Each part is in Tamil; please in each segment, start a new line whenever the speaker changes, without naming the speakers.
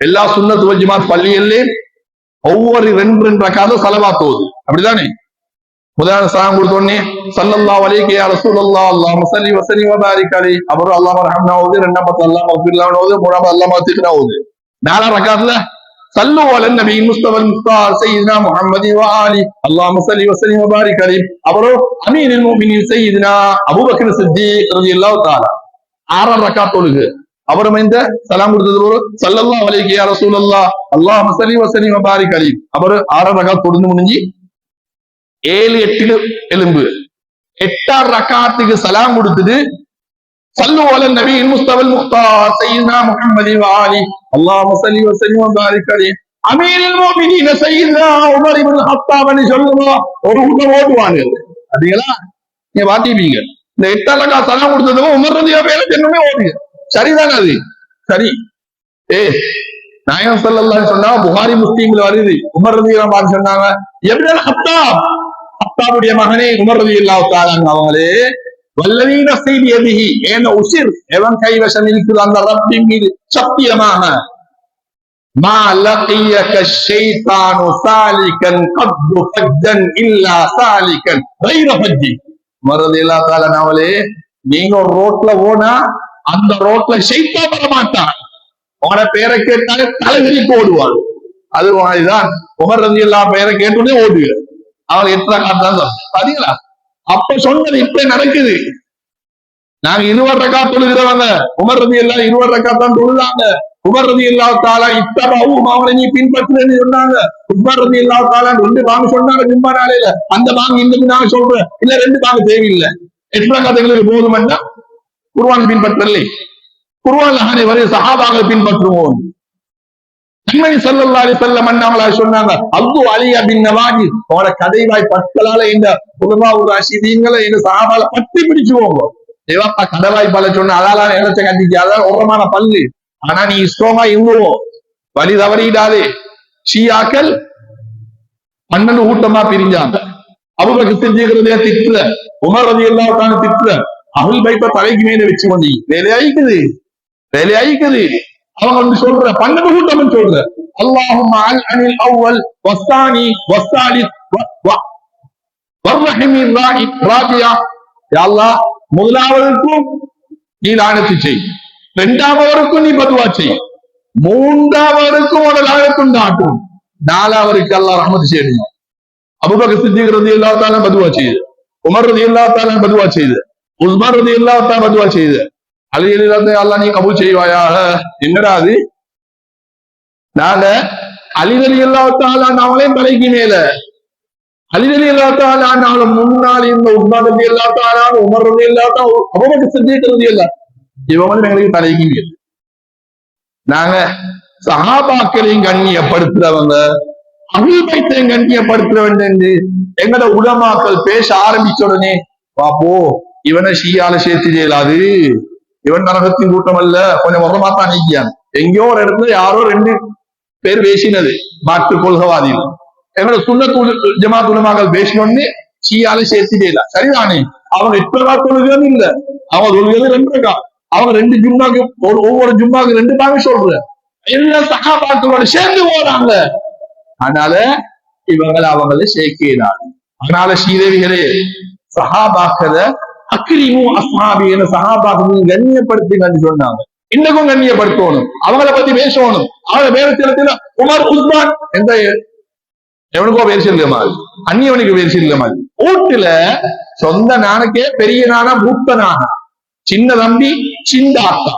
எல்லா சுண்ணத்து வஜ்மாத் பள்ளியிலையும் ஒவ்வொரு ரெண்டு ரெண்டு ரக்காத செலவா போகுது அப்படிதானே? முதலாவது சலாம் கொடுத்த உடனே சல்லல்லாஹு அலைஹி யா ரசூலல்லாஹ் அல்லாஹ் ஸல்லி வ ஸல்லிம் வ பாரிக் அப்புறம் அல்லாஹ் ரஹ்மனா ஓது ரெண்டாவது அல்லாஹ் மக்ஃபிர்லாஹு ஓது மூணாவது அல்லாஹ் மத்திக்னா ஓது. நாலா ரக்காத்துல சல்லு அலன் நபி முஸ்தபல் முஸ்தார் சையீதுனா முஹம்மதி வ ஆலி அல்லாஹும்ம ஸல்லி வ ஸல்லிம் வ அப்புறம் அமீருல் முஃமினீன் சையீதுனா அபூபக்கர் சித்திக் ரலியல்லாஹு தஆலா. ஆறாம் ரக்காத் தொழுகு. அப்புறம் இந்த சலாம் கொடுத்தது ஒரு சல்லல்லா அலைஹி யா ரசூலல்லாஹ். அல்லாஹும்ம வசலி வ ஸல்லிம் வ பாரிக் ஆறாம் ரக்காத் தொடர்ந்து முடிஞ்சு ஏழு எட்டு எலும்பு எட்டாம் ரக்காத்துக்கு சலாம் கொடுத்துட்டு சல்லு அல நபி முஸ்தவல் முக்தார் சையீதுனா முஹம்மதி வாலி அல்லாஹ் வசலி வசலி வ ஸல்லிம் அமீரில் மோமினின அலைஹி உமர் இப்னு ஹத்தாப்னு சொல்லுவோம் ஒரு கூட்டம் ஓட்டுவாங்க அதுங்களா நீங்க பாத்திப்பீங்க இந்த எட்டாம் ரக்கா சலாம் கொடுத்ததும் உமர் ரதியா பேர ஜன்னமே ஓடுங்க சரிதானே அது சரி ஏ நாயகம் ஸல்லல்லாஹு சொன்னா புகாரி முஸ்லீம்ல வருது உமர் ரதியா பார்த்து சொன்னாங்க எப்னல் ஹத்தாப் அத்தாவுடைய மகனே உமர் ரதி அல்லாஹ் அவங்களே வல்லவீன செய்தி எதிகி ஏன உசிர் எவன் கைவசம் இருக்குது அந்த ரப்பின் மீது சத்தியமாக மா லகியக ஷைத்தானு சாலிகன் கத்து ஃபஜ்ஜன் இல்லா சாலிகன் غير ஃபஜ்ஜி உமர் ரதி அல்லாஹ் அவங்களே நீங்க ஒரு ரோட்ல போனா அந்த ரோட்ல ஷைத்தான் வர மாட்டான். அவன பேரை கேட்டாலே தலைவிரிக்கு ஓடுவாள் அது மாதிரிதான் உமர் ரந்தி எல்லா பெயரை கேட்டுனே ஓடுங்க அவன் எத்தனை காட்டான் பாத்தீங்களா? அப்ப சொன்னது இப்ப நடக்குது. நாங்க இருவர் ரக்கா தொழுகிறவங்க. உமர் ரதி எல்லாம் இருவர் ரக்கா தான் தொழுதாங்க. உமர் ரதி இல்லா தாலா இத்தபாவும் அவனை நீ பின்பற்றுன்னு சொன்னாங்க. உமர் ரதி இல்லா தாலா ரெண்டு பாங்க சொன்னாங்க ஜும்மா நாளையில. அந்த பாங்க இந்த நாங்க சொல்றேன். இல்ல ரெண்டு பாங்க தேவையில்லை. எத்தனை கதைகளுக்கு போதுமென்னா குருவான் பின்பற்றலை. குருவான் அனைவரை சஹாபாக பின்பற்றுவோம். கண்மணி சல்லல்லா அலி செல்ல அண்ணாங்களா சொன்னாங்க அப்து அலி அபின் நவாஜி. அவட கதைவாய் பற்களால இந்த புதுமா ஒரு அசிதீங்களை எங்க சாபால பட்டி பிடிச்சுவோங்க. தேவாப்பா கதவாய் பல சொன்ன அதால இழைச்ச கண்டிக்கு அதான் உரமான பல்லு. ஆனா நீ இஷ்டமா இங்குவோம் வழி தவறிடாதே. ஷியாக்கள் பன்னெண்டு கூட்டமா பிரிஞ்சாங்க. அவங்க செஞ்சுக்கிறதே திட்டுல உமர் ரதி எல்லாத்தான திட்டுல அகுல் பைப்ப தலைக்கு மேல வச்சு கொண்டு வேலையாயிக்குது வேலையாயிக்குது அவங்க வந்து சொல்ற பன்னெண்டு கூட்டம் சொல்ற. அல்லாஹும் அல் அனில் அவ்வல் வஸ்தானி வஸ்தாலி வர்ரஹிமின் ராபியா அல்லாஹ் முதலாவதற்கும் நீ லானத்து செய். இரண்டாவதற்கும் நீ பதுவா செய். மூன்றாவதற்கும் ஒரு லானத்தும் நாட்டும் நாலாவதுக்கு அல்லாஹ் ரஹமத்து செய்யணும். அபுபக்கர் சித்திக் ரதி இல்லாத்தாலும் பதுவா செய்யுது உமர் ரதி இல்லாத்தாலும் பதுவா செய்யுது உஸ்மான் ரதி இல்லாத்தான் பதுவா செய்யுது அலி அலிலாத்தை அல்லா நீ கபூல் செய்வாயாக? என்னடா அது? நாங்க அலிதலி இல்லாத்தால நாமளையும் தலைக்கு மேல. அலிதலி இல்லாத்தால நாளும் முன்னால் இந்த உஸ்மான் ரதி இல்லாத்தால உமர் ரதி இல்லாத்தா அவனுக்கு செஞ்சுக்கிறது இல்ல இவங்களும் எங்களுக்கு தலைக்கு மேல. நாங்க சகாபாக்களையும் கண்ணியப்படுத்துறவங்க அகில்பைத்தையும் கண்ணியப்படுத்துறவன் என்று எங்கட உலமாக்கள் பேச ஆரம்பிச்ச உடனே பாப்போ இவனை ஷீயால சேர்த்து செய்யலாது. இவன் நரகத்தின் கூட்டம் அல்ல கொஞ்சம் உரமா தான் நீக்கியான். எங்கேயோ ஒரு இடத்துல யாரோ ரெண்டு பேர் பேசினது. மாற்று கொள்கவாதிகள். எங்களோட சுண்ணத்து ஜமாத் உலமாக்கள் பேசினோன்னு ஷீயால சேர்த்து செய்யலாம் சரிதானே? அவங்க இப்பதான் தொழுகிறது இல்ல. அவங்க தொழுகிறது ரெண்டு இருக்கா அவங்க ரெண்டு ஜும்மாக்கு ஒரு ஒவ்வொரு ஜும்மாக்கு ரெண்டு பாங்க சொல்ற எல்லா சகாபாக்களோட சேர்ந்து போறாங்க. அதனால இவங்களை அவங்கள சேர்க்கிறாங்க அதனால ஸ்ரீதேவிகளே சஹாபாக்களை அக்ரிமு அஸ்ஹாபின்னு கண்ணியப்படுத்தி கண்ணியப்படுத்துங்கன்னு சொன்னாங்க. இன்னைக்கும் கண்ணியப்படுத்தணும். அவங்கள பத்தி பேசணும். அவங்கள வேற சிலத்துல உமர் உஸ்மான் எந்த எவனுக்கோ பேசி இல்ல மாதிரி. அந்நியவனுக்கு பேசி இல்ல மாதிரி. வீட்டுல சொந்த நானுக்கே பெரிய நானா மூத்த நானா? சின்ன தம்பி சின்ன ஆத்தா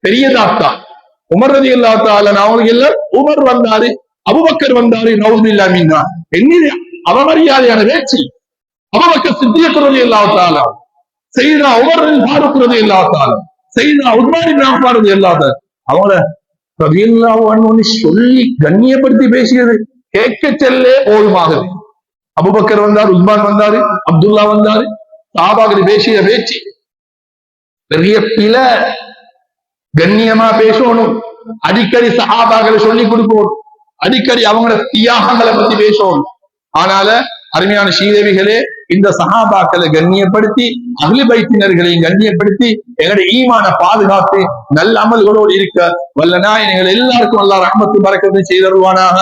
பெரிய தாத்தா. உமர் ரதி இல்லாத்தால அவங்களுக்கு இல்ல உமர் வந்தாரு அபுபக்கர் வந்தாரு நவுது இல்லாமீன்னா என்ன அவமரியாதையான பேச்சு. அபுபக்கர் சித்திய குரல் இல்லாத்தாலும் செய்தா உமரின் பாருக்குறது இல்லாத்தால செய்தா உத்மானி பாடுறது இல்லாத அவங்கள ரவியல்லான்னு சொல்லி கண்ணியப்படுத்தி பேசியது கேட்க செல்லே போதுமாகுது அபுபக்கர் வந்தார் உஸ்மான் வந்தாரு அப்துல்லா வந்தாரு சாபாகரி பேசிய பேச்சு பெரிய பில கண்ணியமா பேசணும். அடிக்கடி சஹாபாக்களை சொல்லி கொடுக்கணும் அடிக்கடி அவங்களோட தியாகங்களை பத்தி பேசணும் ஆனால அருமையான ஸ்ரீதேவிகளே இந்த சகாபாக்களை கண்ணியப்படுத்தி அகில பைத்தினர்களையும் கண்ணியப்படுத்தி எங்களுடைய ஈமான பாதுகாத்து நல்ல அமல்களோடு இருக்க வல்ல நாயனங்கள் எல்லாருக்கும் அல்லா ரஹ்மத்து செய்து செய்தருவானாக